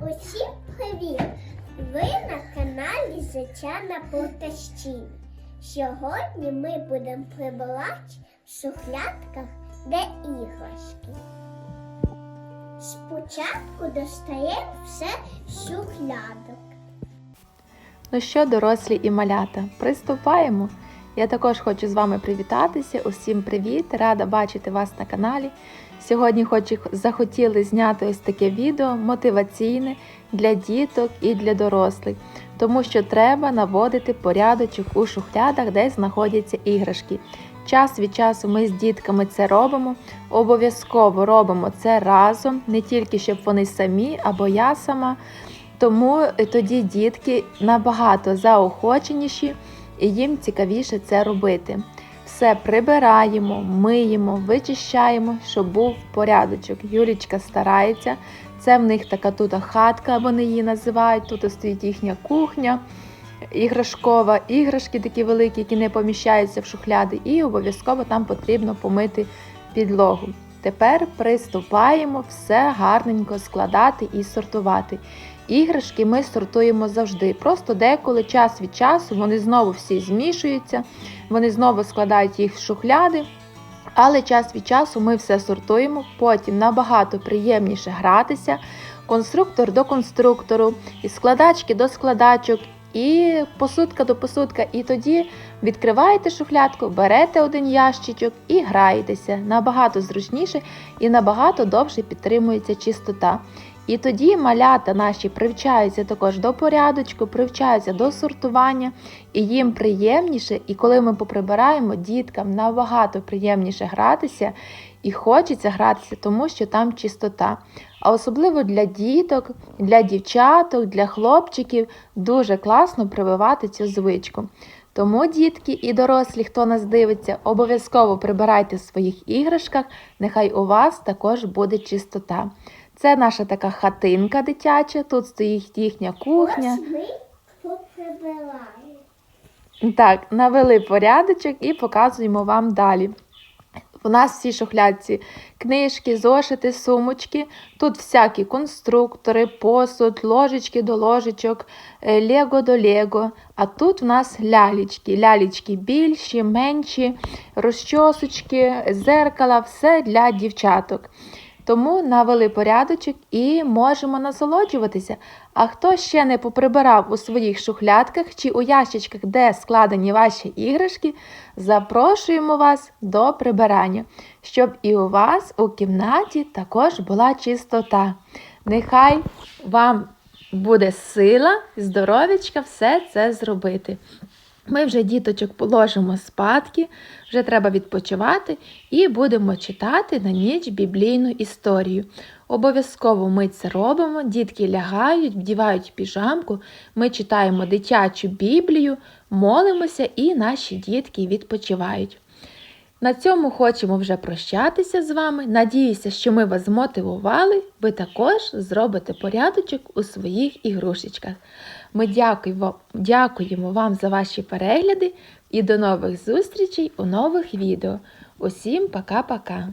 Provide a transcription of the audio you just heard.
Усім привіт! Ви на каналі Зачана Полтащин. Сьогодні ми будемо прибирати в шухлядках, де іграшки. Спочатку достаємо все з шухлядок. Ну що, дорослі і малята, приступаємо. Я також хочу з вами привітатися. Усім привіт! Рада бачити вас на каналі. Сьогодні хочу захотіли зняти ось таке відео мотиваційне для діток і для дорослих, тому що треба наводити порядочок у шухлядах, де знаходяться іграшки. Час від часу ми з дітками це робимо. Обов'язково робимо це разом, не тільки щоб вони самі або я сама. Тому тоді дітки набагато заохоченіші і їм цікавіше це робити. Все прибираємо, миємо, вичищаємо, щоб був порядочок. Юлічка старається. Це в них така тут хатка, вони її називають. Тут стоїть їхня кухня іграшкова, іграшки такі великі, які не поміщаються в шухляди, і обов'язково там потрібно помити підлогу. Тепер приступаємо все гарненько складати і сортувати. Іграшки ми сортуємо завжди. Просто деколи час від часу вони знову всі змішуються, вони знову складають їх в шухляди. Але час від часу ми все сортуємо, потім набагато приємніше гратися, конструктор до конструктору, і складачки до складачок, і посудка до посудка. І тоді відкриваєте шухлядку, берете один ящичок і граєтеся. Набагато зручніше і набагато довше підтримується чистота. І тоді малята наші привчаються також до порядочку, привчаються до сортування, і їм приємніше, і коли ми поприбираємо, діткам набагато приємніше гратися і хочеться гратися, тому що там чистота. А особливо для діток, для дівчаток, для хлопчиків дуже класно прививати цю звичку. Тому, дітки і дорослі, хто нас дивиться, обов'язково прибирайте в своїх іграшках, нехай у вас також буде чистота. Це наша така хатинка дитяча, тут стоїть їхня кухня. Так, навели порядочок і показуємо вам далі. У нас всі шухлядці книжки, зошити, сумочки. Тут всякі конструктори, посуд, ложечки до ложечок, е, лего до лего. А тут у нас лялечки. Лялечки більші, менші, розчосочки, зеркала, все для дівчаток. Тому навели порядочок і можемо насолоджуватися. А хто ще не поприбирав у своїх шухлядках чи у ящичках, де складені ваші іграшки, запрошуємо вас до прибирання, щоб і у вас у кімнаті також була чистота. Нехай вам буде сила, здоров'ячка все це зробити. Ми вже діточок положимо спадки, вже треба відпочивати і будемо читати на ніч біблійну історію. Обов'язково ми це робимо, дітки лягають, вдівають піжамку, ми читаємо дитячу біблію, молимося і наші дітки відпочивають. На цьому хочемо вже прощатися з вами. Надіюся, що ми вас змотивували. Ви також зробите порядочок у своїх ігрушечках. Ми дякуємо, вам за ваші перегляди і до нових зустрічей у нових відео. Усім пока-пока!